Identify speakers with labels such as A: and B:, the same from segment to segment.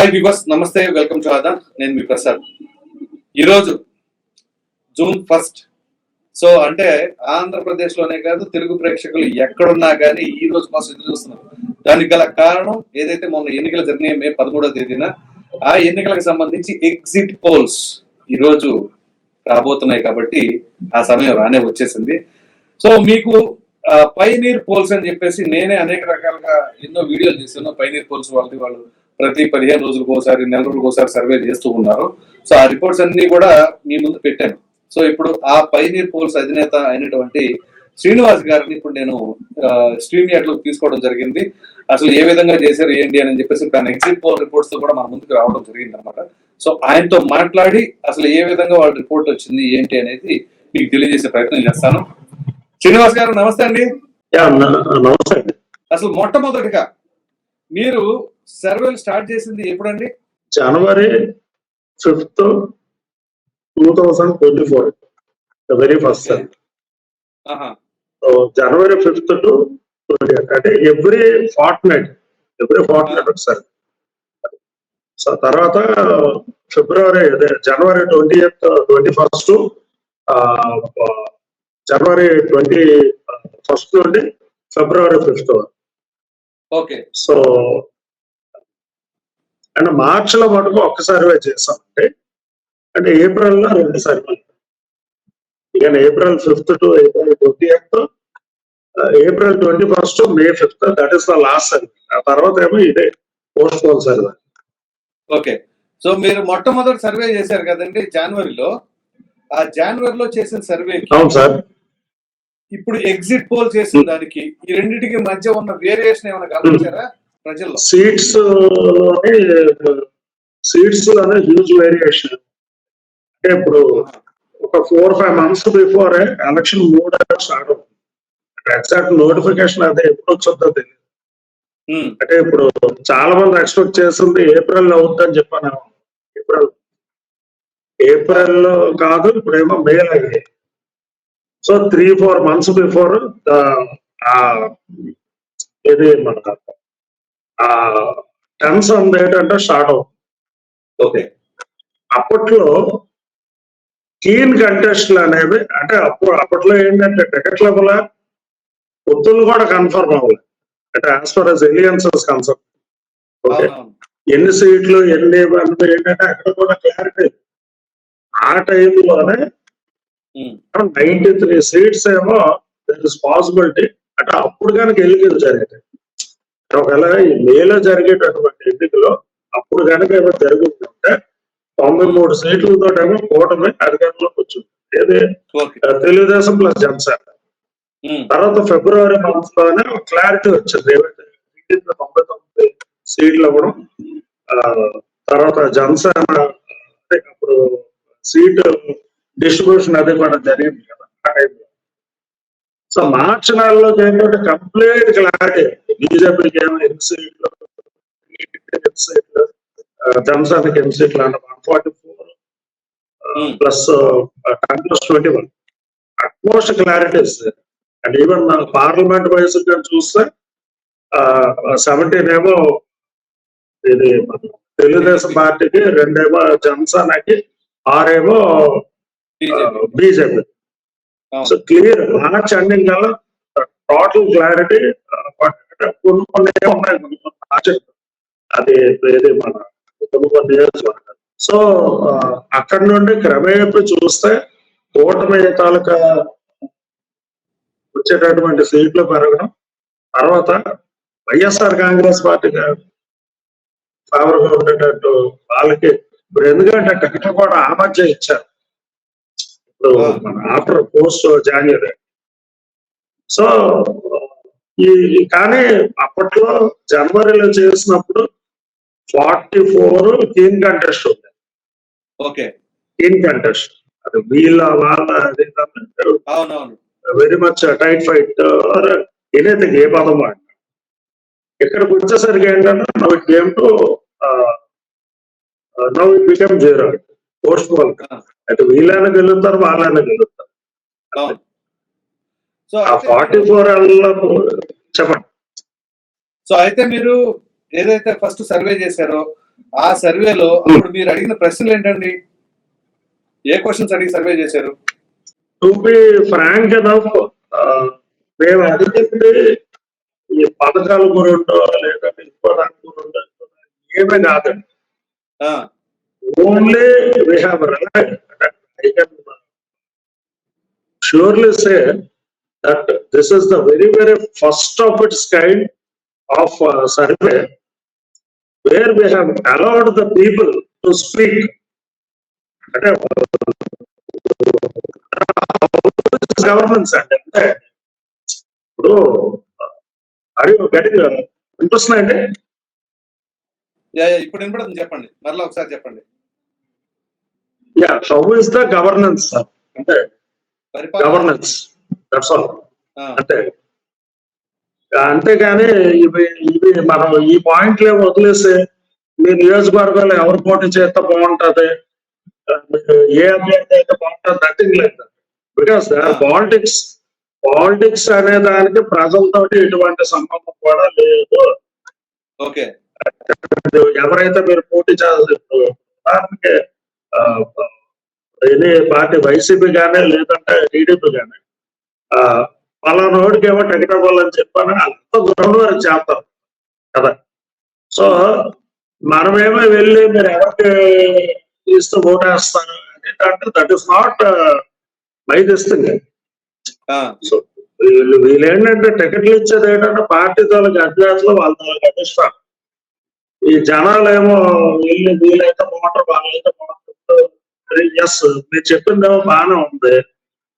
A: Hi viewers namaste welcome to ఆదా నేను మీ ప్రసాద్. ఈరోజు జూన్ ఫస్ట్. సో అంటే ఆంధ్రప్రదేశ్లోనే కాదు తెలుగు ప్రేక్షకులు ఎక్కడున్నా కానీ ఈ రోజు కోసం ఎదురు చూస్తున్నారు దానికి గల కారణం ఏదైతే మొన్న ఎన్నికలు జరిగినాయి మే పదమూడవ తేదీన ఆ ఎన్నికలకు సంబంధించి ఎగ్జిట్ పోల్స్ ఈ రోజు రాబోతున్నాయి కాబట్టి ఆ సమయం రానే వచ్చేసింది. సో మీకు పైనీర్ పోల్స్ అని చెప్పేసి నేనే అనేక రకాలుగా ఎన్నో వీడియోలు చేశాను. పైనీర్ పోల్స్ వాళ్ళది వాళ్ళు ప్రతి పదిహేను రోజులకు ఒకసారి నెల రోజులకు ఒకసారి సర్వే చేస్తూ ఉన్నారు. సో ఆ రిపోర్ట్స్ అన్ని కూడా మీ ముందు పెట్టాను. సో ఇప్పుడు ఆ పైనీర్ పోల్స్ అధినేత అయినటువంటి శ్రీనివాస్ గారిని ఇప్పుడు నేను స్ట్రీమ్ యార్డ్లోకి తీసుకోవడం జరిగింది. అసలు ఏ విధంగా చేశారు ఏంటి అని చెప్పేసి దాని ఎగ్జిట్ పోల్ రిపోర్ట్స్తో కూడా మన ముందుకు రావడం జరిగింది అనమాట సో ఆయనతో మాట్లాడి అసలు ఏ విధంగా వాళ్ళ రిపోర్ట్ వచ్చింది ఏంటి అనేది మీకు తెలియజేసే ప్రయత్నం చేస్తాను. శ్రీనివాస్ గారు అండి.
B: నమస్తే. అండి
A: అసలు మొట్టమొదటిగా మీరు సర్వేలు స్టార్ట్ చేసింది ఎప్పుడండి?
B: January fifth two thousand twenty four very first sir
A: ఆహా.
B: జనవరి ఫిఫ్త్ టు ట్వంటీ అంటే every fortnight every fortnight ఒకసారి సో తర్వాత ఫిబ్రవరి అదే January twenty eighth twenty first January twenty first నుండి February fifth
A: okay.
B: So and మార్చ్లో మటుకు ఒక్క survey చేసామంటే అంటే ఏప్రిల్లో రెండు సర్వే ఇక April fifth to April twenty eighth April twenty first May fifth that is the last survey ఆ తర్వాత ఏమో ఇదే post poll survey
A: okay. So మీరు మొట్టమొదటి సర్వే చేశారు కదండి జనవరిలో. ఆ జనవరిలో చేసిన సర్వేకి
B: అవును సార్.
A: ఇప్పుడు ఎగ్జిట్ పోల్ చేసిన దానికి ఈ రెండింటికి మధ్య ఉన్న వేరియేషన్ ఏమైనా గమనించారా? ప్రజల్లో?
B: సీట్స్ సీట్స్లోనే హ్యూజ్ వేరియేషన్ అంటే ఇప్పుడు ఒక four five months before election మూడు స్టార్ట్ అవుతుంది. ఎగ్జాక్ట్ నోటిఫికేషన్ అదే ఎప్పుడు వచ్చిందో తెలియదు.
A: ఉమ్,
B: అంటే ఇప్పుడు చాలా మంది ఎక్స్పెక్ట్ చేస్తుంది ఏప్రిల్లో అవుతుందని చెప్పాను. ఏప్రిల్ ఏప్రిల్లో కాదు ఇప్పుడేమో మే అయ్యాయి. So three four months before ఇది మన ఆన్ డేట్ అంటే స్టార్ట్ అవుతుంది
A: ఓకే
B: అప్పట్లో కీన్ కంటెస్ట్లు అనేవి అంటే అప్పుడు అప్పట్లో ఏంటంటే టికెట్ లెవెల్ పొత్తులు కూడా కన్ఫర్మ్ అవ్వాలి. అంటే as far as alliances concern okay ఎన్ని సీట్లు ఎన్ని ఏంటంటే అక్కడ కూడా క్లారిటీ ఆ టైంలోనే నైన్టీ త్రీ సీట్స్ ఏమో దర్ ఇస్ పాసిబిలిటీ అంటే అప్పుడు కనుక ఎన్నికలు జరిగాయి ఒకవేళ ఈ మేలో జరిగేటటువంటి ఎన్నికలో అప్పుడు కనుక ఏమో జరుగుతుంటే తొంభై మూడు సీట్లతో ఏమో కూటమి అధికారంలోకి వచ్చింది. ఏది? తెలుగుదేశం ప్లస్ జనసేన. తర్వాత ఫిబ్రవరి మంత్లోనే క్లారిటీ వచ్చింది. ఏమైతే తొంభై తొమ్మిది సీట్లు ఇవ్వడం ఆ, తర్వాత జనసేన అంటే అప్పుడు సీట్ డిస్ట్రిబ్యూషన్ అది కూడా జరిగింది కదా. సో మార్చి నెలలో ఏంటంటే కంప్లీట్ క్లారిటీ. బీజేపీకి ఏమో ఎన్ని సీట్లు ఎన్ని సీట్లు జనసేనకి ఎన్ని సీట్లు అంటే one forty four
A: Hmm.
B: Plus plus twenty one. At most clarity ఇస్తుంది అండ్ ఈవెన్ పార్లమెంట్ వైస్ చూస్తే సెవెంటీన్ ఏమో ఇది తెలుగుదేశం పార్టీకి రెండేమో జనసేనకి ఆరేమో
A: BJP.
B: So clear March ending కల్లా టోటల్ క్లారిటీ కొన్ని కొన్ని ఉన్నాయి అది ఏది మన కొన్ని కొన్ని నియోజకవర్గాలు సో అక్కడి నుండి క్రమేపీ చూస్తే కూటమి తాలూకా వచ్చేటటువంటి సీట్లు పెరగడం తర్వాత వైఎస్ఆర్ కాంగ్రెస్ పార్టీకి ఫేవర్గా ఉండేటట్టు వాళ్ళకి ఇప్పుడు ఎందుకంటే టికెట్ కూడా ఆ మధ్య ఇచ్చారు. ఇప్పుడు మన ఆఫ్టర్ పోస్ట్ జాన్యురీ సో ఈ కానీ అప్పట్లో జనవరిలో చేసినప్పుడు ఫార్టీ ఫోర్ టీమ్ కంటెస్ట్ ఉంది.
A: ఓకే.
B: టీమ్ కంటెస్ట్ అది వీళ్ళ వాళ్ళ అది వెరీ మచ్ టైట్ ఫైట్ ఏదైతే ఏ పదం వాడినా ఇక్కడికి వచ్చేసరికి ఏంటంటే now it came to now it become zero post poll అయితే వీళ్ళైనా గెలుస్తారు వాళ్ళైనా గెలుస్తారు.
A: సో
B: ఆ ఫార్టీ ఫోర్ చెప్పండి.
A: సో అయితే మీరు ఏదైతే ఫస్ట్ సర్వే చేశారో ఆ సర్వేలో అప్పుడు మీరు అడిగిన ప్రశ్నలు ఏంటండి? ఏ క్వశ్చన్స్ అడిగి సర్వే చేశారు?
B: టు బి ఫ్రాంక్ ఎనఫ్ మేము అడిగింది ఈ పథకాల గురిండో లేదంటే ఇంకో దాని గురిండో ఏమీ కాదండి.
A: ఆ,
B: only we have I can surely say that this is the very very first of its kind of uh, survey where we have allowed the people to speak అంటే గవర్నెన్స్ అండి అంటే ఇప్పుడు అడి గట్టిగా వినిపిస్తున్నాయండి
A: యా, యా, ఇప్పుడు వినపడుతుంది చెప్పండి మరలా ఒకసారి చెప్పండి
B: yeah how is the governance అంటే
A: పరిపాలన.
B: గవర్నెన్స్ దట్స్ ఆల్ అంటే అంతేగాని ఇవి ఇవి మనం ఈ పాయింట్లే వదిలేసి మీ నియోజకవర్గంలో ఎవరు పోటీ చేస్తే బాగుంటది? ఏ అభ్యర్థి అయితే బాగుంటుంది? నథింగ్ లేదు బికాస్ పాలిటిక్స్ పాలిటిక్స్ అనే దానికి ప్రజలతో ఎటువంటి సంబంధం కూడా లేదు.
A: ఓకే.
B: ఎవరైతే మీరు పోటీ చేస్తారు ఎనీ పార్టీ వైసీపీ కానీ లేదంటే టీడీపీ కానీ పలానా ఏమో టికెట్ ఇవ్వాలని చెప్పని అంత గ్రౌండ్ వరకు చేస్తారు కదా. సో మనమేమో వెళ్ళి మీరు ఎవరికి ఇస్తూ ఓటేస్తారు అంటే that is not my this thing
A: ఆ,
B: సో వీళ్ళు వీళ్ళు ఏంటంటే టికెట్లు ఇచ్చేది ఏంటంటే పార్టీ తాలూకు అభ్యర్థులు వాళ్ళ తాలూకు అధిష్టానం ఈ జనాలు ఏమో వీళ్ళు వీళ్ళైతే బాగుంటారు వాళ్ళైతే బాగుంటారు ఎస్ మీరు చెప్పిందేమో బాగానే ఉంది.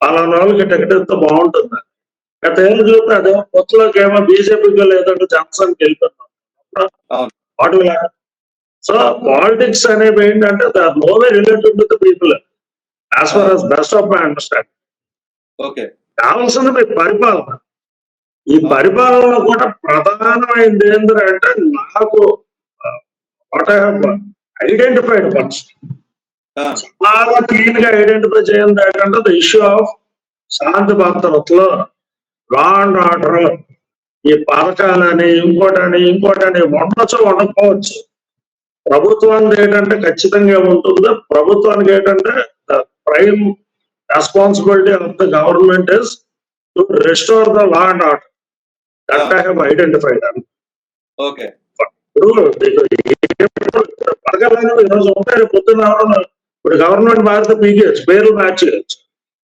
B: పలానా వాళ్ళకి టికెట్ ఇస్తే బాగుంటుంది. గత ఏళ్ళు చూస్తే అదే కొత్తలోకి ఏమో బీజేపీకి లేదంటే జనసేనకి. వాటి సో పాలిటిక్స్ అనేవి ఏంటంటే no way related with people. As far as best of my understand
A: okay.
B: కావాల్సింది మీ పరిపాలన. ఈ పరిపాలనలో కూడా ప్రధానమైనది ఏంటంటే నాకు వాట్ ఐ ఐడెంటిఫైడ్ ఫస్ట్ బాగా క్లీన్గా ఐడెంటిఫై చేయండి ఏంటంటే ద ఇష్యూ ఆఫ్ శాంతి భద్రతలో లా అండ్ ఆర్డర్ ఈ పథకాలని ఇంకోటని ఇంకోటని ఉండొచ్చు ఉండకపోవచ్చు ప్రభుత్వానికి ఏంటంటే ఖచ్చితంగా ఉంటుంది ప్రభుత్వానికి ఏంటంటే prime responsibility of the government is to restore the law and order that I have identified
A: okay
B: ఇప్పుడు పథకాలు ఈరోజు ఉంటాయి పొద్దున్న ఇప్పుడు గవర్నమెంట్ మారితే పీకేయచ్చు పేర్లు మ్యాచ్ చేయొచ్చు.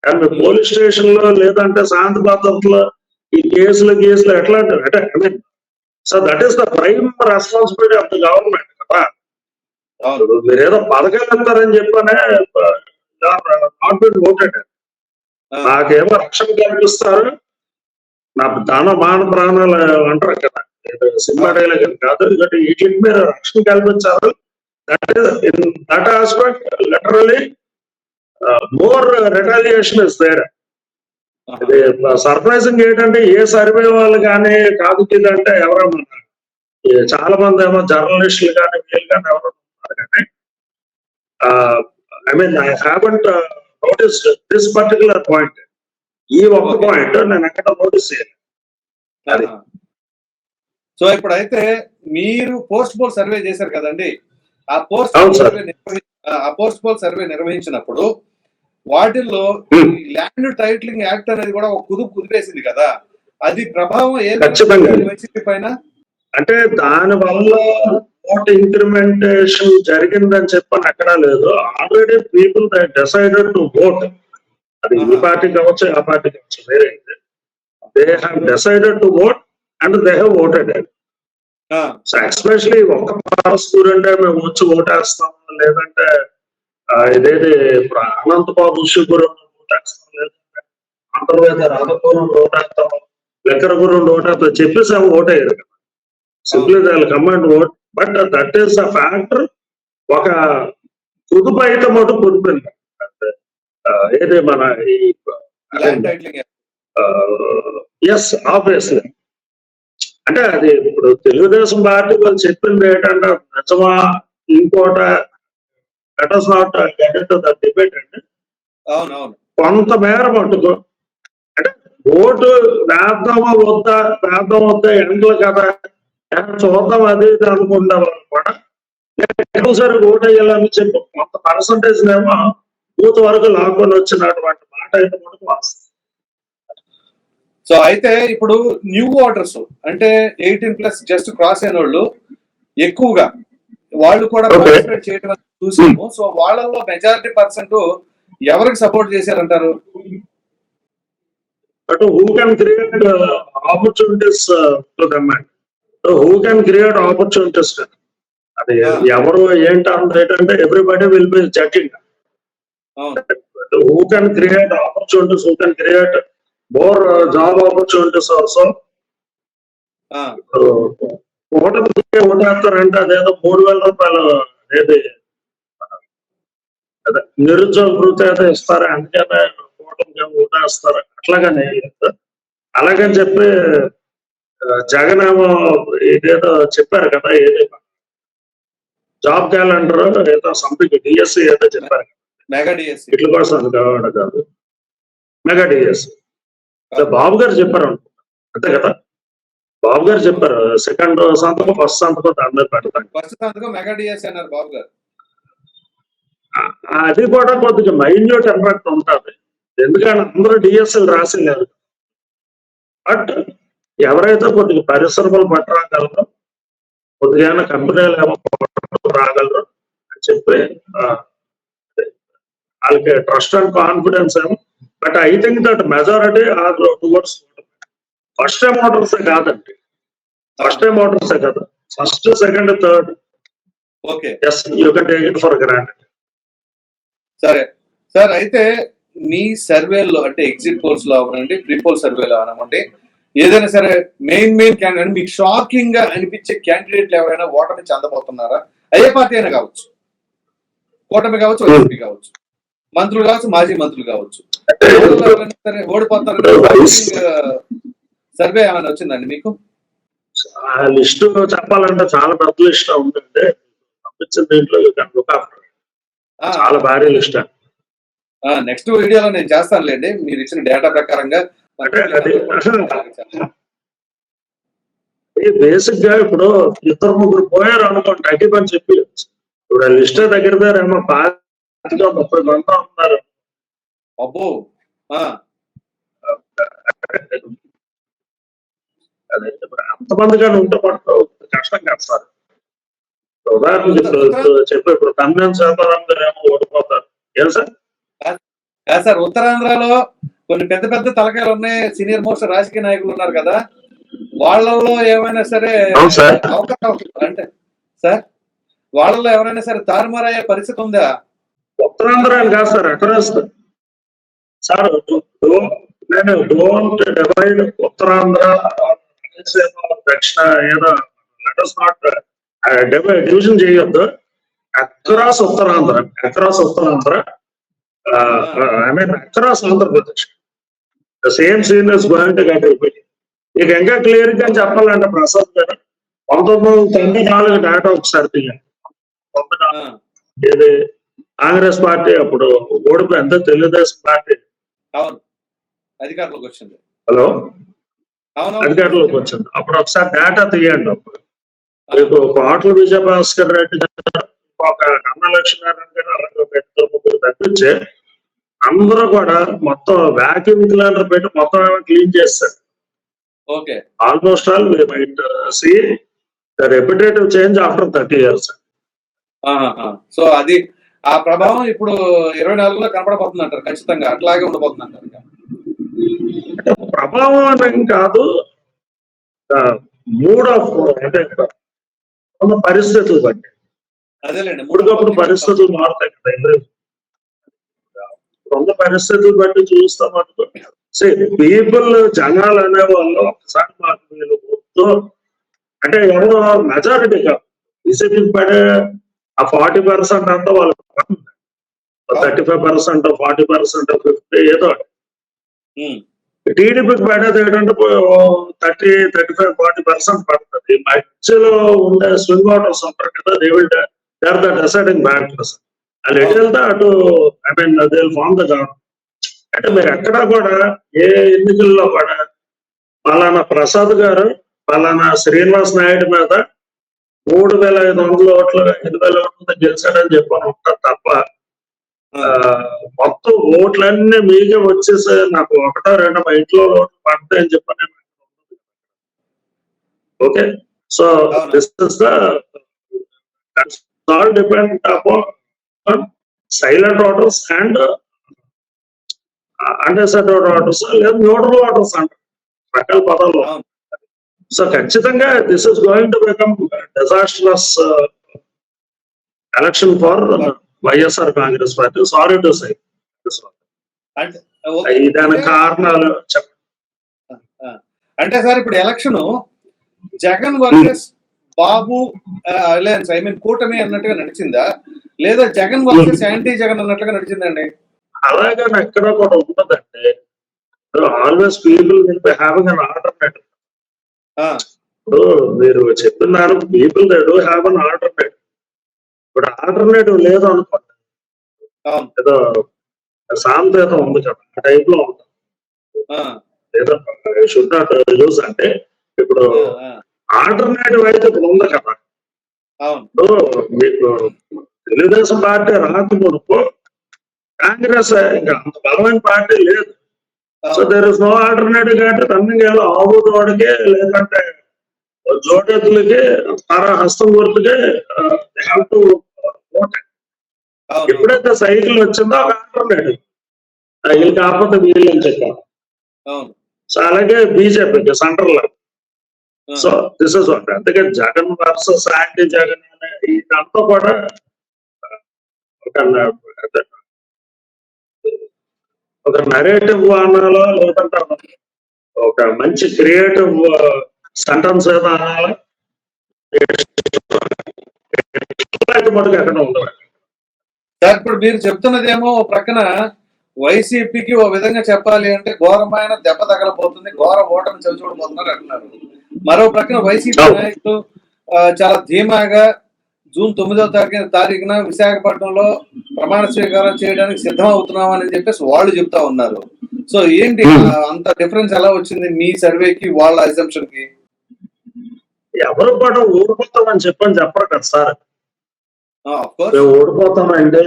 B: కానీ మీ పోలీస్ స్టేషన్లో లేదంటే శాంతి భద్రతలో ఈ కేసులు కేసులు ఎట్లా అంటే so that is the prime responsibility of the government కదా. మీరు ఏదో పథకాలు ఇస్తారని చెప్పనే నాట్ బిన్ ఓటెడ్
A: ఆ,
B: నాకేమో రక్షణ కల్పిస్తారు. నా దాన మాన ప్రాణాలు అంటారు కదా. సినిమా డైలాగ్ కాదు ఎందుకంటే వీటికి మీరు రక్షణ కల్పించారు. That in that aspect literally more retaliation is there
A: ఆహా.
B: ఇది సర్ప్రైజింగ్ ఏంటంటే ఏ సర్వే వాళ్ళు కానీ కాదు ఇదంటే ఈ చాలా మంది ఏమో జర్నలిస్టులు కానీ వీళ్ళు కానీ ఎవరు కానీ I mean I haven't notice this particular point ఈ
A: Okay.
B: పాయింట్ నేను ఎక్కడ నోటీస్.
A: ఆహా. సో ఇప్పుడైతే మీరు పోస్ట్ పోల్ సర్వే చేశారు కదండి ఆ పోస్ట్ ఆ పోల్ సర్వే నిర్వహించినప్పుడు వాటిల్లో. ల్యాండ్ టైటిలింగ్ యాక్ట్ అనేది కూడా ఒక కుదుపు కుదిరేసింది కదా. అది ప్రభావం ఏం
B: ఖచ్చితంగా.
A: వైసీపీ పైన?
B: అంటే దాని వల్ల ఓట్ ఇంక్రిమెంటేషన్ జరిగిందని చెప్పని ఎక్కడా లేదు. Already people they decided to vote. అది ఈ. పార్టీ కావచ్చు ఆ పార్టీ కావచ్చు వేరే. They have decided to vote and they have voted
A: ఆ,
B: సో ఎస్పెషలీ ఒక్క స్టూడెంట్ మేము వచ్చి ఓటేస్తాం లేదంటే ఇదేది అనంతబాబు శుభ్రం ఓటేస్తాం లేదంటే అంతర్వేద రాధపురం ఓటేస్తాం లెక్కర గురం ఓటేస్తాం చెప్పేసి అవి ఓటేయరు కదా. సింప్లీ దాని command vote but that is a factor ఒక కుదుపు అయితే మటు కుదిపింది అంటే, ఏది మన ఈ ఎస్ ఆబ్వియస్లీ అంటే అది ఇప్పుడు తెలుగుదేశం పార్టీ వాళ్ళు చెప్పింది ఏంటంటే నిజమా ఇంకోట ఇస్ నాట్ గెట్ డిబేట్ అండి
A: అవును అవును
B: కొంత మేర మట్టుకు అంటే ఓటు వేద్దామా వద్దా వేద్దాం వద్దా ఎండ్ల కదా. చూద్దాం అది ఇది అనుకుంటాం కూడా ఒకసారి ఓటు వేయాలని చెప్పి కొంత పర్సంటేజ్ ఏమో బూత్ వరకు లాక్కొని వచ్చినటువంటి మాట అయితే మనకు వాస్తవం.
A: సో అయితే ఇప్పుడు న్యూ ఓటర్స్ అంటే ఎయిటీన్ ప్లస్ జస్ట్ క్రాస్ అయిన వాళ్ళు ఎక్కువగా వాళ్ళు కూడా. పార్టిసిపేట్ చేయడం చూసాము. సో వాళ్ళల్లో మెజారిటీ పర్సెంట్ ఎవరికి support చేశారంటారు?
B: But who can create opportunities them who can create opportunities అది. ఎవరు ఏంటి అంటే everybody will be judging who can create opportunities who can create more job opportunities also
A: ఆ,
B: ఓటమి ఓటేస్తారంటే అదేదో మూడు వేల రూపాయలు ఏది? అదే నిరుద్యోగ వృత్తి అయితే ఇస్తారు? అందుకనే ఓటమికి ఓటేస్తారు. అట్లాగనే లేదు. అలాగని చెప్పి జగన్ ఏమో ఇదేదో చెప్పారు కదా ఏది? జాబ్ క్యాలెండర్ ఏదో సంథింగ్ డిఎస్సి ఏదో చెప్పారు.
A: మెగా డిఎస్సి
B: ఇట్ల కోసం కాదు. మెగా డిఎస్సి బాబు గారు చెప్పారు. అంతే కదా? బాబు గారు చెప్పారు సెకండ్ సంతకం ఫస్ట్ సంతకం దాని మీద పెడతాను.
A: ఫస్ట్ సంతకం మెగా డిఎస్సి అన్నారు బాబు గారు.
B: అది కూడా కొద్దిగా మైన్యూట్ ఇంపాక్ట్ ఉంటుంది. ఎందుకంటే అందరూ డిఎస్ఎల్ రాసిలేదు బట్ ఎవరైతే కొద్దిగా పరిశ్రమలు పట్టరాగలరో కొద్దిగా కంపెనీలు ఏమో రాగలరు అని చెప్పి వాళ్ళకి ట్రస్ట్ అండ్ కాన్ఫిడెన్స్ ఏమో but I think that majority are towards first time motors కాదండి. ఫస్ట్ టైం మోటార్స్ కదా. First second third
A: okay
B: yes you can take it for granted
A: సరే. సార్ అయితే మీ సర్వేలో అంటే ఎగ్జిట్ పోల్స్లో అవనండి ప్రీ పోల్ సర్వేలో అవనమంటే ఏదైనా సరే మెయిన్ మెయిన్ క్యాండిడేట్ మీకు షాకింగ్గా అనిపించే క్యాండిడేట్లు ఎవరైనా ఓటమి చెందబోతున్నారా? అయ్యే పార్టీ అయినా కావచ్చు. కూటమి కావచ్చు వైసీపీ కావచ్చు. మంత్రులు కావచ్చు మాజీ మంత్రులు కావచ్చు. సర్వే ఏమైనా వచ్చిందండి మీకు?
B: ఆ లిస్ట్ చెప్పాలంటే చాలా పెద్ద లిస్ట్ ఉందండి. పంపించిన దీంట్లో. చాలా భారీ లిస్ట్
A: నెక్స్ట్ వీడియోలో నేను చేస్తానులేండి. మీరు ఇచ్చిన డేటా ప్రకారంగా
B: బేసిక్గా ఇప్పుడు ఇద్దరు ముగ్గురు పోయారు అనుకోండి తగ్గిపని చెప్పి. ఇప్పుడు ఆ లిస్ట్ దగ్గర దగ్గర ఏమో పాతిక ముప్పై మంది ఉన్నారు.
A: అబ్బో
B: ఉంటే కష్టం కాదు సార్. ఉదాహరణకి ఇప్పుడు ఇప్పుడు చెప్పి ఇప్పుడు తమ్మిన శాతారాం గారు ఏమో ఓడిపోతారు. ఏం సార్?
A: కాదు సార్ ఉత్తరాంధ్రలో కొన్ని పెద్ద పెద్ద తలకాయలు ఉన్నాయి. సీనియర్ మోస్ట్ రాజకీయ నాయకులు ఉన్నారు కదా. వాళ్ళల్లో ఏమైనా సరే. అవకాశం అంటే సార్ వాళ్ళలో ఎవరైనా సరే తారుమారయ్యే పరిస్థితి ఉందా?
B: ఉత్తరాంధ్ర కాదు సార్ అక్రాస్ సార్ నేను డోంట్ డివైడ్ ఉత్తరాంధ్ర దక్షిణ ఏదో లెటర్స్ నాట్ డివిజన్ చేయొద్దు. Across Uttarandhra across Uttarandhra I mean across Andhra Pradesh same scene is going to get repeat ఇంకా క్లియర్గా చెప్పాలంటే ప్రసాద్ గారు పంతొమ్మిది వందల తొంభై నాలుగు డేటా ఒకసారి తీయండి. తొంభై నాలుగు. కాంగ్రెస్ పార్టీ అప్పుడు ఓడిపోయింది. తెలుగుదేశం పార్టీ
A: అవును అధికారంలోకి వచ్చింది.
B: హలో? అధికారంలోకి వచ్చింది. అప్పుడు ఒకసారి డేటా తీయండి అప్పుడు. మీకు కోట్ల విజయభాస్కర్ రెడ్డి గారు, ఒక కన్న లక్ష్మీనారాయణ గారు అలాగే ఒక ఇద్దరు ముగ్గురు తప్పించి అందరూ కూడా మొత్తం వ్యాక్యూమ్ క్లీనర్ పెట్టి మొత్తం క్లీన్ చేస్తారు.
A: Okay.
B: Almost all might see the repetitive change after thirty years
A: so అది ఆ ప్రభావం ఇప్పుడు ఇరవై నాలుగులో కనపడబోతుంది అంటారు ఖచ్చితంగా అట్లాగే ఉండబోతుంది అంటారు.
B: అంటే ప్రభావం అనేం కాదు మూడ్ ఆఫ్ అంటే ఉన్న పరిస్థితులు బట్టి
A: అదేలేండి
B: ఇప్పటికప్పుడు పరిస్థితులు మారుతాయి కదా. ఉన్న పరిస్థితులు బట్టి చూస్తా మటుకు పీపుల్ జనాలు అనే వాళ్ళు ఒకసారి మాకు వీళ్ళు అంటే ఎవరో మెజారిటీ కాదు బీజేపీకి పడే ఆ ఫార్టీ పర్సెంట్ అంతా వాళ్ళు thirty five percent forty percent fifty ఏదో టీడీపీకి పడేది ఏంటంటే thirty thirty five forty percent పడుతుంది. మధ్యలో ఉండే స్వింగ్ ఓటర్స్ ఉంటారు కదా they will they are the deciding factors వాళ్ళు ఎటు వెళ్తే అటు I mean they form the government అంటే మీరు ఎక్కడా కూడా ఏ ఎన్నికల్లో కూడా పలానా ప్రసాద్ గారు పలానా శ్రీనివాస్ నాయుడు మీద మూడు వేల ఐదు వందల ఓట్లు ఐదు వేల ఓట్లతో గెలిచాడని చెప్పని ఉంటారు తప్ప మొత్తం ఓట్లన్నీ మీకే వచ్చేసి నాకు ఒకటో రెండో మా ఇంట్లో ఓట్లు పడతాయని చెప్పని okay so. This is the all depend upon silent voters and undecided voters లేదా న్యూట్రల్ ఆర్డర్స్ అంటారు రకాల పదాలు. సో ఖచ్చితంగా this is going to become disastrous election for YSR Congress party sorry to say. దానికి కారణాలు
A: అంటే సార్ ఇప్పుడు election Jagan versus Babu alliance I mean కూటమి అన్నట్టుగా నడిచిందా? లేదా జగన్ వర్సెస్ యాంటీ జగన్ అన్నట్టుగా నడిచిందండి?
B: అలాగే ఎక్కడ కూడా ఉండదంటే always people will be having an alternative. ఇప్పుడు మీరు చెప్తున్నారు people they do have an alternative. ఇప్పుడు ఆల్టర్నేటివ్ లేదు అనుకోండి ఏదో సాంతేతం ఉంది కదా ఆ టైప్లో ఉంటుంది షుడ్ నాట్ యూస్ అంటే ఇప్పుడు ఆల్టర్నేటివ్ అయితే ఇప్పుడు ఉంది కదా. ఇప్పుడు మీకు తెలుగుదేశం పార్టీ రాకమునుపు కాంగ్రెస్ ఇంకా అంత బలమైన పార్టీ లేదు. So. There is no alternative కాబట్టి రన్నింగ్ ఏదో ఆవుతోడికి లేదంటే జోడెత్తులకి తర హస్తం గుర్తుకి హ్యావ్ టు ఎప్పుడైతే సైకిల్ వచ్చిందో ఒక ఆల్టర్నేటివ్ వీళ్ళు కాకపోతే వీళ్ళు అని చెప్పారు
A: అవును.
B: సో అలాగే బీజేపీకి
A: సెంటర్లో
B: సో దిస్ ఇస్ వాట్ అందుకే జగన్ వర్సెస్ యాంటీ జగన్ అనే ఇదంతా కూడా ఒక ఒక నరేటివ్ అనాలో లేదంటే ఒక మంచి క్రియేటివ్ సెంటెన్స్ ఏదో అనాలా మటుకు ఎక్కడ
A: ఇప్పుడు మీరు చెప్తున్నదేమో ఓ ప్రక్కన వైసీపీకి ఓ విధంగా చెప్పాలి అంటే ఘోరమైన దెబ్బ తగలబోతుంది ఘోర ఓటమి చవిచూడబోతున్నారు అంటున్నారు. మరో ప్రక్కన వైసీపీ. నాయకులు చాలా ధీమాగా జూన్ తొమ్మిదో తారీఖు తారీఖున విశాఖపట్నంలో ప్రమాణ స్వీకారం చేయడానికి సిద్ధం అవుతున్నాం అని చెప్పేసి వాళ్ళు చెప్తా ఉన్నారు. సో ఏంటి
B: Hmm.
A: అంత డిఫరెన్స్ ఎలా వచ్చింది మీ సర్వేకి వాళ్ళ అసెంప్షన్కి?
B: ఎవరు కూడా ఊడిపోతామని చెప్పని చెప్పరు కదా సార్. మేము ఓడిపోతామంటే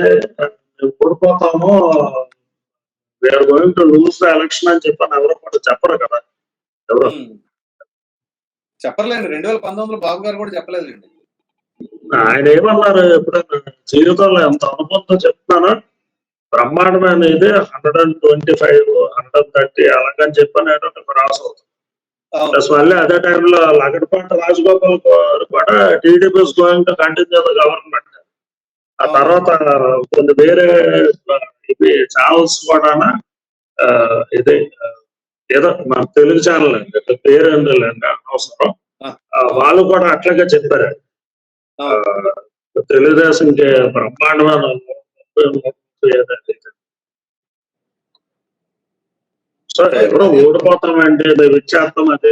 B: మేము ఓడిపోతాము we are going to lose the election అని చెప్పని ఎవరు కూడా చెప్పరు కదా. ఎవరు?
A: చెప్పలేండి రెండు వేల పంతొమ్మిదిలో బాబు గారు కూడా చెప్పలేదండి
B: ఆయన ఏమన్నారు ఎప్పుడైనా? జీవితంలో ఎంత అనుభవంతో చెప్తున్నానో? బ్రహ్మాండమైన ఇది hundred and twenty five hundred and thirty అలాగని చెప్పని ఏంటంటే రాసు అవుతుంది
A: అవును
B: ప్లస్ మళ్ళీ అదే టైంలో లగడపాటి రాజగోపాల్ గారు కూడా టీడీపీ గోయింగ్ కంటిన్యూ గవర్నమెంట్ ఆ తర్వాత కొన్ని వేరే ఇవి ఛానల్స్ కూడా ఇది ఏదో మన తెలుగు ఛానల్ అండి పేరు లేండి అనవసరం. వాళ్ళు కూడా అట్లాగే చెప్పారు. తెలుగుదేశంకి బ్రహ్మాండమైన ఏదండి సో ఎవరో ఓడిపోతామంటే విచ్చేస్తాం అదే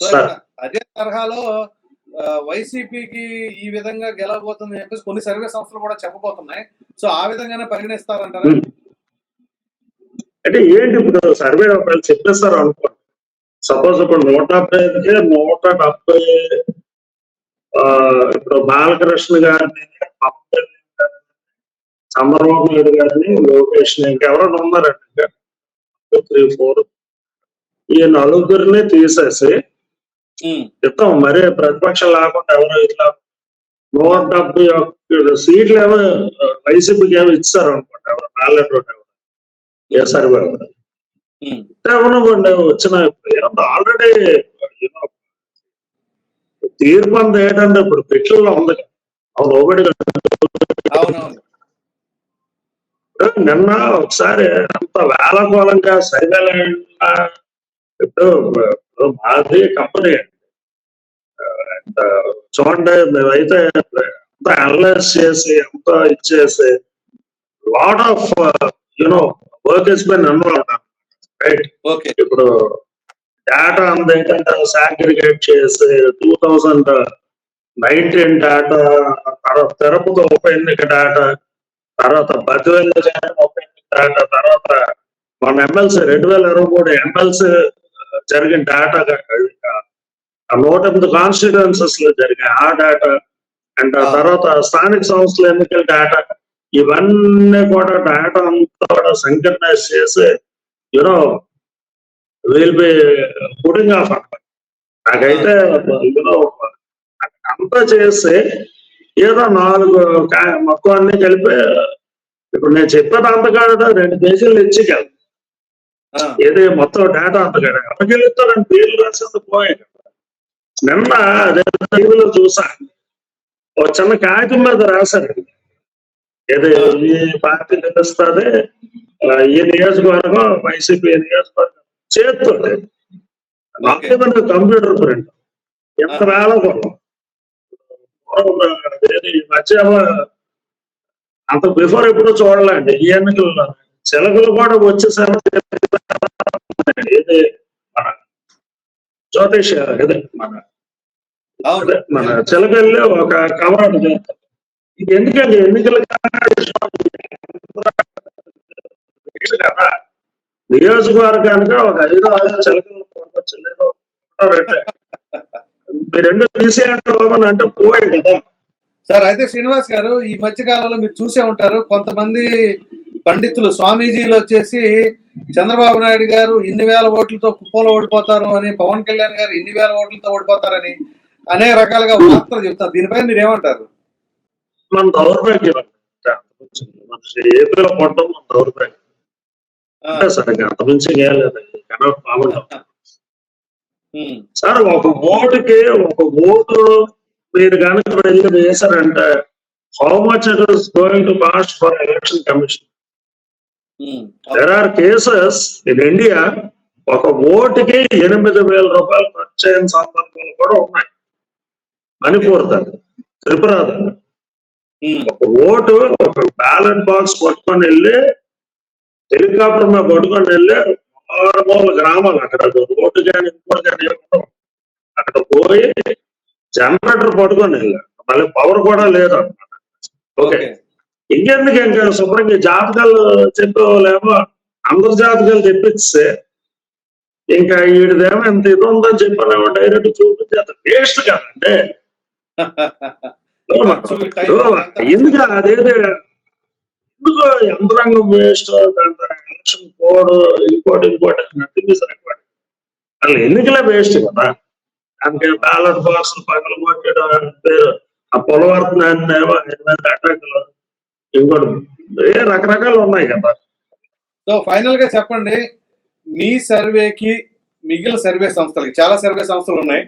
B: సార్
A: అదే తరహాలో వైసీపీకి ఈ విధంగా గెలవబోతుంది అని చెప్పేసి కొన్ని సర్వే సంస్థలు కూడా చెప్పబోతున్నాయి. సో ఆ విధంగానే పరిగణిస్తారంటారా?
B: ఉమ్. అంటే ఏంటి ఇప్పుడు సర్వే ఒకవేళ చెప్పేస్తారు అనుకో సపోజ్ ఇప్పుడు నూట డెబ్బై ఐదుకి నూట డెబ్బై ఇప్పుడు బాలకృష్ణ గారిని చంద్రబాబు నాయుడు గారిని లోకేష్ ఇంకెవరైనా ఉన్నారండి? ఇంకా త్రీ ఫోర్ ఈ నలుగురిని తీసేసి చెప్తాం మరి ప్రతిపక్షం లేకుండా ఎవరో ఇట్లా నూట డెబ్బై ఒక్క సీట్లు ఏమో వైసీపీకి ఏమో ఇచ్చారు అనుకోండి ఎవరు బ్యాలెట్ ఎవరు. ఏ సర్వే ఎవరు
A: ఉమ్,
B: ఏమనుకోండి వచ్చిన ఆల్రెడీ తీర్పు అంతా ఏంటంటే ఇప్పుడు పెట్లలో ఉంది కదా. అవును ఒకటి నిన్న ఒకసారి అంత వేలకోలంగా సైవేల ఇప్పుడు మాది కంపెనీ చూడండి మేమైతే అంత అనలైజ్ చేసి అంత ఇచ్చేసి lot of you know work is been involve right
A: okay.
B: ఇప్పుడు డేటా అంత ఏంటంటే సాగ్రిగేట్ చేసి టూ థౌజండ్ నైన్టీన్ డేటా తర్వాత తిరుపతి ఉప ఎన్నిక డేటా తర్వాత ఎన్నిక డేటా తర్వాత మన ఎమ్మెల్సీ రెండు వేల ఇరవై మూడు ఎమ్మెల్సీ జరిగిన డేటా ఆ నూట ఎనిమిది కాన్స్టిట్యుయెన్సెస్లో జరిగాయి ఆ డేటా అండ్ ఆ
A: ఆ.
B: తర్వాత స్థానిక సంస్థల ఎన్నికల డేటా ఇవన్నీ కూడా డేటా అంతా కూడా సంకర్నైజ్ చేసి you know will be putting of నాకైతే యూనో అంతా చేసి ఏదో నాలుగు కా- మొత్తం అన్ని కలిపి ఇప్పుడు నేను చెప్పేది అంత కాదు రెండు పేజీలు ఇచ్చికెళ్ళి ఏది మొత్తం డేటా అంత కాదు. అప్పగిలిస్తారని పేర్లు రాసేది పోయాయి నిన్న అదే టీవీలో చూసా. ఒక చిన్న కాగితం మీద రాశారు. ఏది ఈ పార్టీ నిలుస్తుంది. ఈ నియోజకవర్గం వైసీపీ నియోజకవర్గం నాకేమన్నా కంప్యూటర్ ప్రింట్? ఎంత ఈ మధ్య అంత బిఫోర్ ఎప్పుడు చూడలేండి. ఈ ఎన్నికల్లో చిలకలు కూడా వచ్చేసారు ఇది మన జ్యోతిష్ ఇది మన చిలకల్లి ఒక కవర్ ఒకటి చేస్తారు. ఇది ఎందుకండి? ఎన్నికల కదా నియోజకవర్గానికి ఒక ఐదు ఆరు చిలకలు లేదు. మీరు రెండు తీసేయండి బాబు అని అంటే పోయాయి కదా.
A: సార్ అయితే శ్రీనివాస్ గారు ఈ మధ్య కాలంలో మీరు చూసే ఉంటారు కొంతమంది పండితులు స్వామీజీలు వచ్చేసి చంద్రబాబు నాయుడు గారు ఇన్ని వేల ఓట్లతో కుప్పంలో ఓడిపోతారు అని పవన్ కళ్యాణ్ గారు ఇన్ని వేల ఓట్లతో ఓడిపోతారని అనేక రకాలుగా వార్తలు చెప్తారు. దీనిపై మీరు ఏమంటారు
B: మన దౌర్భాగ్యం అండి. మన ఏపీలో పడడం మన దౌర్భాగ్యం.
A: ఆ,
B: అంటే సరిగ్గా అంతమించి ఏం లేదండి కనౌట్ బాగుంటాం
A: ఉమ్,
B: సార్ ఒక ఓటుకి ఒక ఓటు మీరు కనుక వెళ్ళి వేశారంటే how much it is going to cost for election commission there are cases in India ఒక ఓటుకి ఎనిమిది వేల రూపాయలు ఖర్చు అయిన సందర్భాలు కూడా ఉన్నాయి. మణిపూర్ దాన్ని త్రిపుర ఒక ఓటు ఒక బ్యాలెట్ బాక్స్ పట్టుకొని వెళ్ళి హెలికాప్టర్ మీద పట్టుకొని వెళ్ళి మారుమూల గ్రామాలు అక్కడ. ఓటు కానీ ఇంకోటి కానీ. అక్కడ పోయి జనరేటర్ పట్టుకొని వెళ్ళారు మళ్ళీ పవర్ కూడా లేదు అనమాట ఓకే
A: ఓకే
B: ఇంకెందుకు ఇంకా శుభ్రంగా జాతకాలు చెప్పేవాళ్ళేమో అందరు జాతకాలు తెప్పిస్తే ఇంకా వీడిదేమో ఎంత ఇది ఉందని చెప్పాలేమో డైరెక్ట్ చూపించేంత వేస్ట్ కదండి. ఎందుకు అదేదే ఎందుకు? యంత్రాంగం వేస్ట్? ఎలక్షన్ కోడ్ ఇంకోటి ఇంకోటి నథింగ్ ఇస్ అసలు ఎన్నికలే వేస్ట్ కదా? దానికి బ్యాలెట్ బాక్స్ పగలు కొట్టడం పేరు ఆ పొలవర్తన అటాకులు ఇంకోటి ఏ రకరకాలు ఉన్నాయి కదా?
A: సో ఫైనల్గా చెప్పండి. మీ సర్వేకి మిగిలిన సర్వే సంస్థలకి చాలా సర్వే సంస్థలు ఉన్నాయి.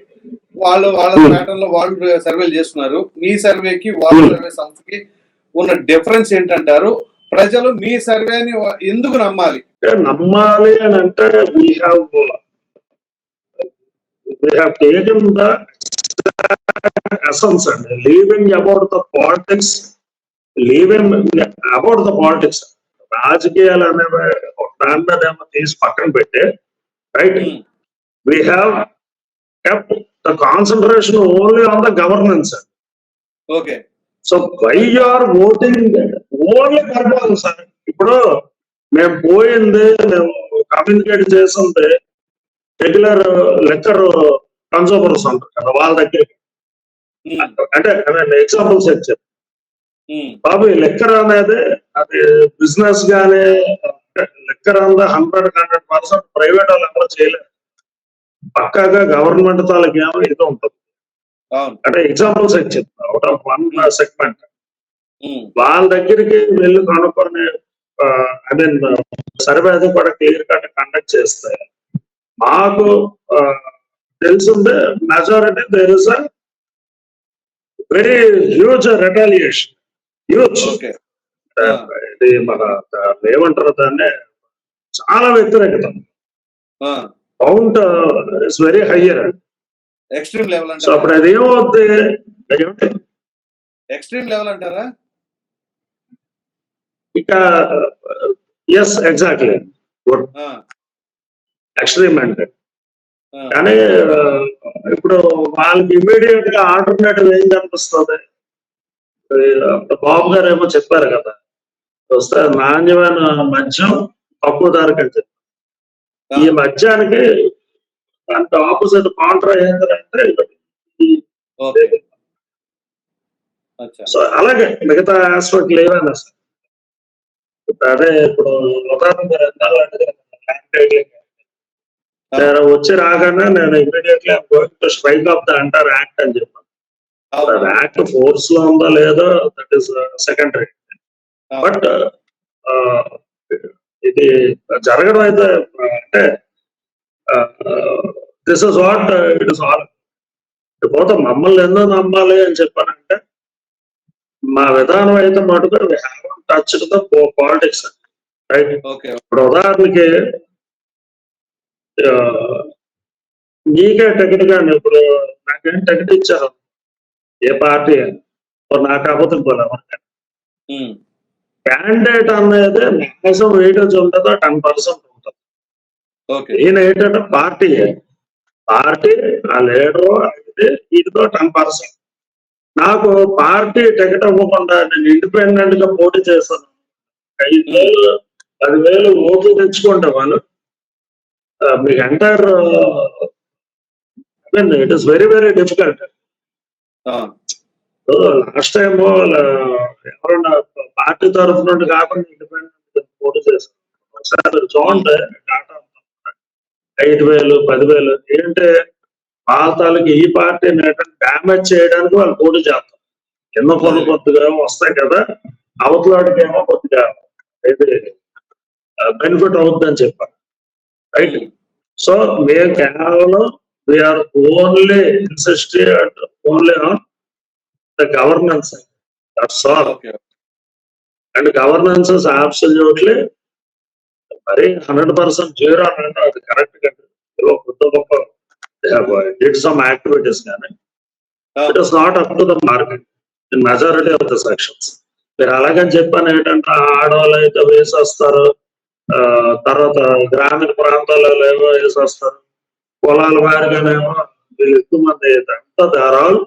A: వాళ్ళు వాళ్ళ
B: Hmm.
A: ప్యాటర్న్లో వాళ్ళు సర్వేలు చేస్తున్నారు. మీ సర్వేకి వాళ్ళ
B: Hmm.
A: సర్వే సంస్థకి ఉన్న డిఫరెన్స్ ఏంటంటారు? ప్రజలు మీ సర్వేని ఎందుకు నమ్మాలి?
B: నమ్మాలి అని అంటే we have we have taken the అండి. Leaving about the politics leaving about the politics రాజకీయాలు అనేవి దాని మీద ఏమో తీసి పక్కన పెట్టి right. We have kept the concentration only on the governance
A: okay
B: so why are voting only purpose sir. ఇప్పుడు మేము పోయింది మేము కమ్యూనికేట్ చేసింది రెగ్యులర్ లెక్కర్ కన్సూమర్స్ అంటారు కదా వాళ్ళ దగ్గర. అంటే ఎగ్జాంపుల్స్ చెప్పారు
A: Hmm.
B: బాబు లెక్కర్ అనేది అది బిజినెస్ గానీ లెక్కర్ అంతా హండ్రెడ్ హండ్రెడ్ పర్సెంట్ ప్రైవేట్ వాళ్ళు ఎవరు చేయలేరు పక్కాగా గవర్నమెంట్ తాలూకు ఏమో ఇది ఉంటుంది. అంటే ఎగ్జాంపుల్స్ చెప్తాను అవుట్ ఆఫ్ వన్ సెగ్మెంట్. వాళ్ళ దగ్గరికి వెళ్ళి కనుక్కొని ఐ మీన్ సర్వే అది కూడా క్లియర్ కట్ కండక్ట్ చేస్తే మాకు తెలిసిందే majority there is a very huge retaliation huge ఇది మన ఏమంటారు దాన్ని? చాలా వ్యతిరేకత. Count is very higher
A: extreme level
B: so అప్పుడు అది ఏమవుద్ది?
A: ఎక్స్ట్రీమ్ లెవెల్ అంటారా?
B: ఇక ఎస్ ఎగ్జాక్ట్లీ ఎక్స్ట్రీమ్ అంటే. కానీ ఇప్పుడు వాళ్ళకి ఇమీడియట్గా ఆల్టర్నేటివ్ ఏం కనిపిస్తుంది బాబు గారు ఏమో చెప్పారు కదా. వస్తే నాణ్యమైన మద్యం తక్కువ ధరకు అని చెప్పి
A: ఆ,
B: ఈ మద్యానికి దాంట్లో ఆపోజిట్ కాంట్రా ఏంటంటే సో అలాగే మిగతా సార్. ఇప్పుడు అదే ఇప్పుడు నేను వచ్చి రాగానే నేను immediately going to strike off the అంటార్ act అని చెప్పాను. యాక్ట్ ఫోర్స్లో ఉందో లేదో దట్ ఈస్ సెకండరీ బట్ ఇది జరగడం అయితే అంటే this is what it is all పోతే మమ్మల్ని ఎందుో నమ్మాలి అని చెప్పానంటే మా విధానం అయితే మటుకు టచ్ ద పాలిటిక్స్ రైట్ ఇప్పుడు ఉదాహరణకి నీకే టికెట్ కానీ ఇప్పుడు నాకేం టికెట్ ఇచ్చారు? ఏ పార్టీ? పోలేము
A: ఉమ్,
B: క్యాండిడేట్ అనేది మ్యాక్సిమం వెయిటేజ్ ఉంటుందో టెన్ పర్సెంట్ ఈయన ఏంటంటే పార్టీ పార్టీ ఆ లీడరు వీటితో టెన్ పర్సెంట్ నాకు పార్టీ టికెట్ ఇవ్వకుండా నేను ఇండిపెండెంట్గా పోటీ చేస్తాను ఐదు వేలు పదివేలు ఓట్లు తెచ్చుకుంటే వాళ్ళు మీకు entire it is very very difficult last time ఎవరన్నా పార్టీ తరఫు నుండి కాకుండా ఇండిపెండెంట్ పోటీ చేశారు. ఒకసారి చూడండి డాటా ఐదు వేలు పదివేలు. ఏంటంటే పాతాలకి ఈ పార్టీని డ్యామేజ్ చేయడానికి వాళ్ళు పోటీ చేస్తారు. కింద పనులు కొద్దిగా వస్తాయి కదా అవతలాడికి ఏమో కొద్దిగా ఇది బెనిఫిట్ అవుతుందని చెప్పారు. రైట్ సో మేము కేవలం we are only insisted only on the governance that's all and governance absolutely మరి హండ్రెడ్ పర్సెంట్ జీరో అంటే అది కరెక్ట్ కంటే కొత్త గొప్ప డిడ్ సమ్ యాక్టివిటీస్ కానీ. It is not up to the market in majority of the sections మీరు అలాగని చెప్పాను ఏంటంటే ఆడవాళ్ళు అయితే వేసేస్తారు ఆ, తర్వాత గ్రామీణ ప్రాంతాలలో ఏమో వేసేస్తారు. పొలాల వారిగానేమో వీళ్ళు ఎక్కువ మంది అంతా there all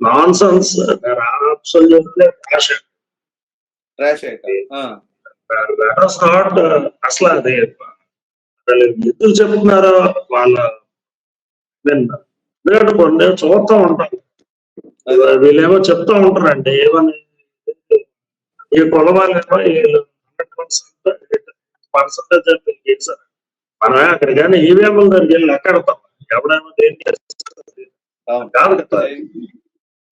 B: nonsense there absolutely passion
A: trash
B: that was not అసలు అది ఎందుకు చెప్తున్నారో వాళ్ళ ఎందుకంటే కొన్ని చూస్తూ
A: అదే.
B: వీళ్ళేమో చెప్తూ ఉంటారండి. ఏమని ఈ కుల వాళ్ళేమో వీళ్ళు హండ్రెడ్ పర్సెంట్ పర్సెంటేజ్ మనమే అక్కడ కానీ ఈవీఎంల దగ్గరికి వెళ్ళి ఎక్కడతాం ఎవడేమో దేని కాదు కదా.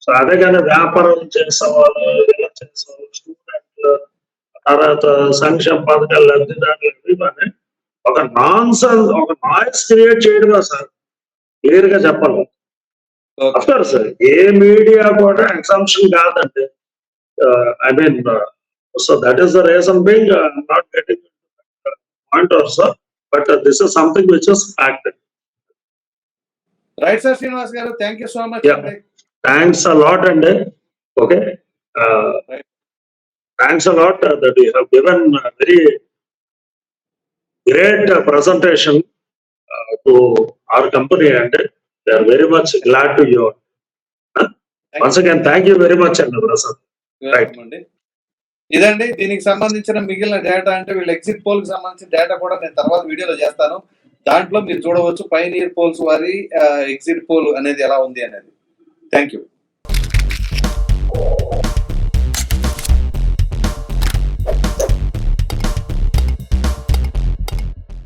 B: సో అదే కానీ వ్యాపారం చేసేవాళ్ళు ఇలా చేసేవాళ్ళు స్టూడెంట్లు తర్వాత సంక్షేమ పథకాలు లబ్ధిదారులు ఇవన్నీ ఒక నాన్ సెన్స్ ఒక నాయిస్ క్రియేట్ చేయడమే సార్. క్లియర్గా చెప్పాలి.
A: ఓకే
B: అఫ్కోర్స్ ఏ మీడియా కూడా ఎగ్జామ్షన్ కాదండి. I mean so that is the reason being not getting point also but this is something which is fact
A: right sir Srinivas garu thank you so much
B: Yeah.
A: అండి.
B: Thanks a lot అండి okay
A: Right.
B: Thanks a lot that you have given very great presentation to our company and they are very much glad to you once again thank you very much అండి Prasad
A: Welcome అండి ఇదండి దీనికి సంబంధించిన మిగిలిన data అంటే వీళ్ళ exit పోల్కి సంబంధించిన data కూడా నేను తర్వాత వీడియోలో చేస్తాను. దాంట్లో మీరు చూడవచ్చు పైనీర్ పోల్స్ వారి ఎగ్జిట్ పోల్ అనేది ఎలా ఉంది అనేది. Thank you